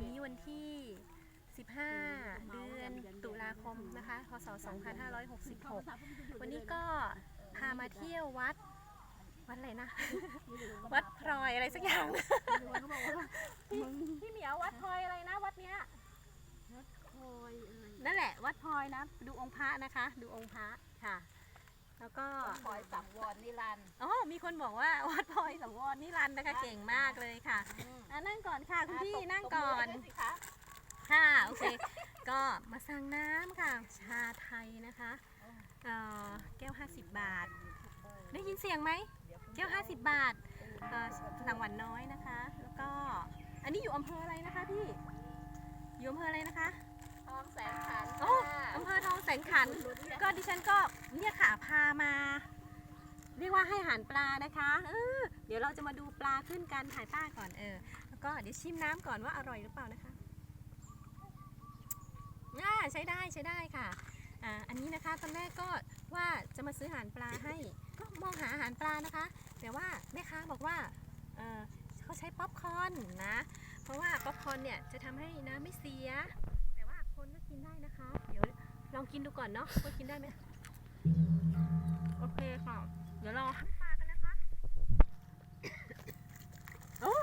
วันนี้วันที่ 15 เดือนตุลาคมนะคะ พศ 2566 วันนี้ก็พามาเที่ยววัด วัดอะไรนะ วัดพลอยอะไรสักอย่างเขาบอกว่าพี่พี่เหมียววัดพลอยอะไรนะ วัดเนี้ยคอยอะไรนั่นแหละ วัดพลอยนะ ดูองค์พระนะคะ ดูองค์พระค่ะ แล้วก็คอยสังวรนิรันดร์อ๋อมีคนบอกว่าวัดพลอยสังวรนิรันดร์นะคะเก่งมากเลยค่ะอะนั่งก่อนค่ะคุณพี่นั่งก่อนตบมืให้ด้วยสิคะค่ะโอเค ก็มาสั่งน้ำค่ะ ชาไทยนะคะเอ่อแก้ว 50 บาท ได้ยินเสียงไหมแก้ว 50 บาทเอ่อสั่งหวานน้อยนะคะ แล้วก็อันนี้อยู่อำเภออะไรนะคะพี่อยู่อำเภออะไรนะคะันก็ดิฉันก็เนี่ยค่ะพามา เรียกว่าให้อาหารปลานะคะเออเดี๋ยวเราจะมาดูปลาขึ้นกันถ่ายป้าก่อนเออแล้วก็เดี๋ยวชิมน้ำก่อนว่าอร่อยหรือเปล่านะคะอ่าใช้ได้ใช้ได้ค่ะอ่าอันนี้นะคะตอนแรกก็ว่าจะมาซื้ออาหารปลาให้ ก็มองหาอาหารปลานะคะ แต่ว่าแม่ค้าบอกว่าเออเขาใช้ป๊อปคอร์นนะ เพราะว่าป๊อปคอร์นเนี่ยจะทำให้น้ำไม่เสีย แต่ว่าคนก็กินได้นะคะเดี๋ยว ลองกินดูก่อนเนาะว่ากินได้ไหมโอเคค่ะ เดี๋ยวรอให้ปลากันนะคะโอ้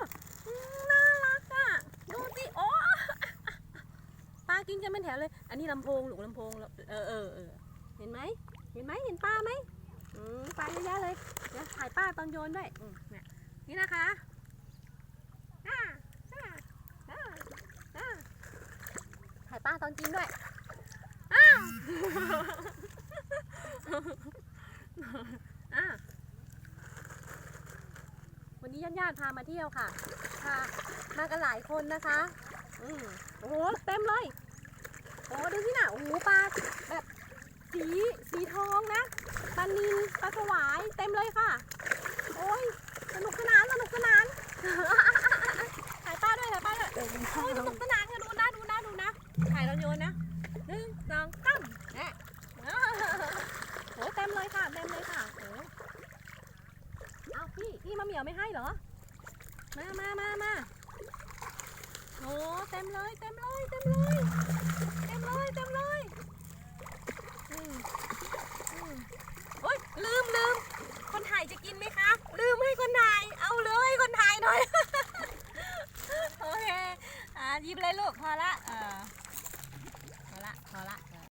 อืมน่ารักอะ ดูสิโอ้ปลากินกันเป็นแถวเลย อันนี้ลำโพงหลูกลำโพง เออเออเออเห็นไหม เห็นไหมเห็นปลาไหมอืมปลาเยอะแยะเลยเดี๋ยวถ่ายป้าตอนโยนด้วยอืมเนี่ยนี่นะคะอ่าอ่าอ่าอ่าถ่ายป้าตอนกินด้วย อะวันนี้ญาติๆพามาเที่ยวค่ะพามากันหลายคนนะคะ อืมโอ้โห เต็มเลย โอ้ดูสิน่ะ โอ้โห ปลาแบบสี สีทองนะ ปลานิลปลาสวาย เต็มเลยค่ะ โอ้ย สนุกสนาน สนุกสนาน นียวไม่ให้เหรอ มามามามาโอ้เต็มเลยเต็มเลยเต็มเลยเต็มเลยเต็มเลยโอ้ยลืมลืมคนถ่ายจะกินไหมคะ ลืมให้คนถ่าย เอาเลยคนถ่ายหน่อย โอเค อ่ายิบเลยลูก พอละ เออพอละ พอละ